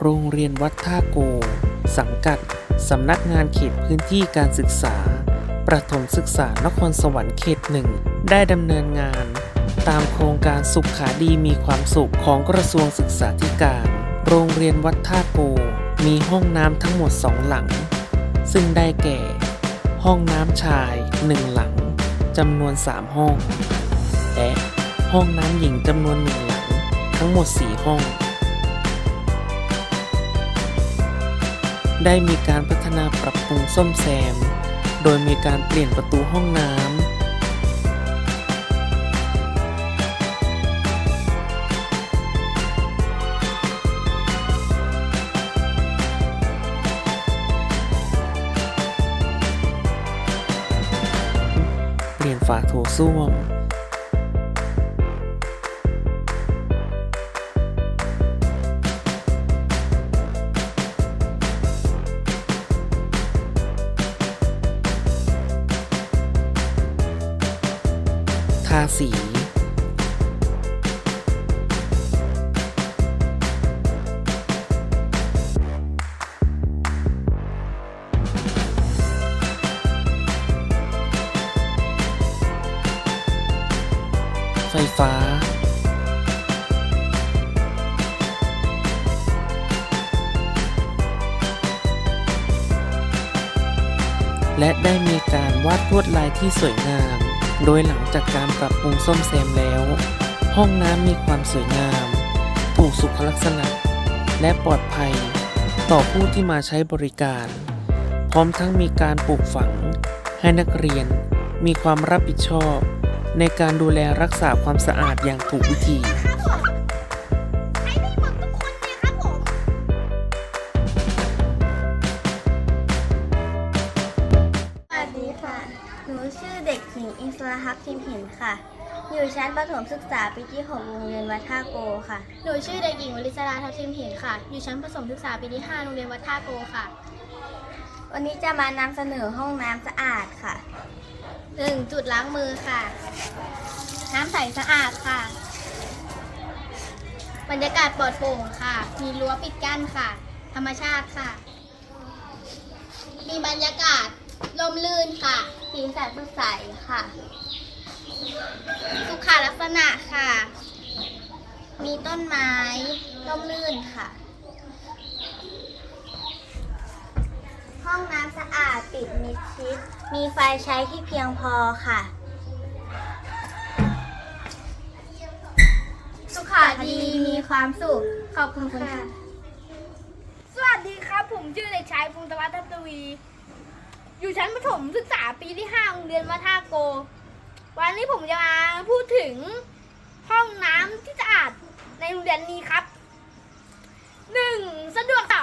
โรงเรียนวัดท่าโก สังกัด สำนักงานเขตพื้นที่การศึกษา ประถมศึกษานครสวรรค์เขตหนึ่ง ได้ดำเนินงาน ตามโครงการสุขขาดีมีความสุขของกระทรวงศึกษาธิการ โรงเรียนวัดท่าโก มีห้องน้ำทั้งหมดสองหลัง ซึ่งได้แก่ ห้องน้ำชายหนึ่งหลังจำนวน 3 ห้อง และห้องน้ำหญิงจำนวนหนึ่งหลัง ทั้งหมด 4 ห้อง ได้มีการพัฒนาปรับปรุงซ่อมแซม โดยมีการเปลี่ยนประตูห้องน้ำเปลี่ยนฝาโถส้วมาสีไฟฟ้า และได้มีการวาดลวดลายที่สวยงาม โดยหลังจากการปรับปรุงซ่อมแซมแล้ว ห้องน้ำมีความสวยงาม ถูกสุขลักษณะ และปลอดภัย ต่อผู้ที่มาใช้บริการ พร้อมทั้งมีการปลูกฝัง ให้นักเรียนมีความรับผิดชอบ ในการดูแลรักษาความสะอาดอย่างถูกวิธี สระฮักทิมหินค่ะ อยู่ชั้นประถมศึกษาปีที่ 6 โรงเรียนวัดท่าโกค่ะ หนูชื่อเด็กหญิงวลิศราทัพทิมหินค่ะ อยู่ชั้นประถมศึกษาปีที่ 5 โรงเรียนวัดท่าโกค่ะ วันนี้จะมานำเสนอห้องน้ำสะอาดค่ะ 1. จุดล้างมือค่ะ น้ำใสสะอาดค่ะ บรรยากาศปลอดโปร่งค่ะ มีรั้วปิดกั้นค่ะ ธรรมชาติค่ะ มีบรรยากาศ ร่มรื่นค่ะสีสันสดใสค่ะ สุขลักษณะค่ะ มีต้นไม้ร่มรื่นค่ะ ห้องน้ำสะอาดปิดมิดชิด มีไฟใช้ที่เพียงพอค่ะสุขาดีมีความสุข ขอบคุณค่ะ สวัสดีครับ ผมชื่อเด็กชายพงศวัฒน์ทัพทวี อยู่ชั้นประถมศึกษาปีที่ห้าโรงเรียนวัดท่าโก วันนี้ผมจะมาพูดถึงห้องน้ำที่สะอาดในโรงเรียนนี้ครับหนึ่งสะดวก 2. ส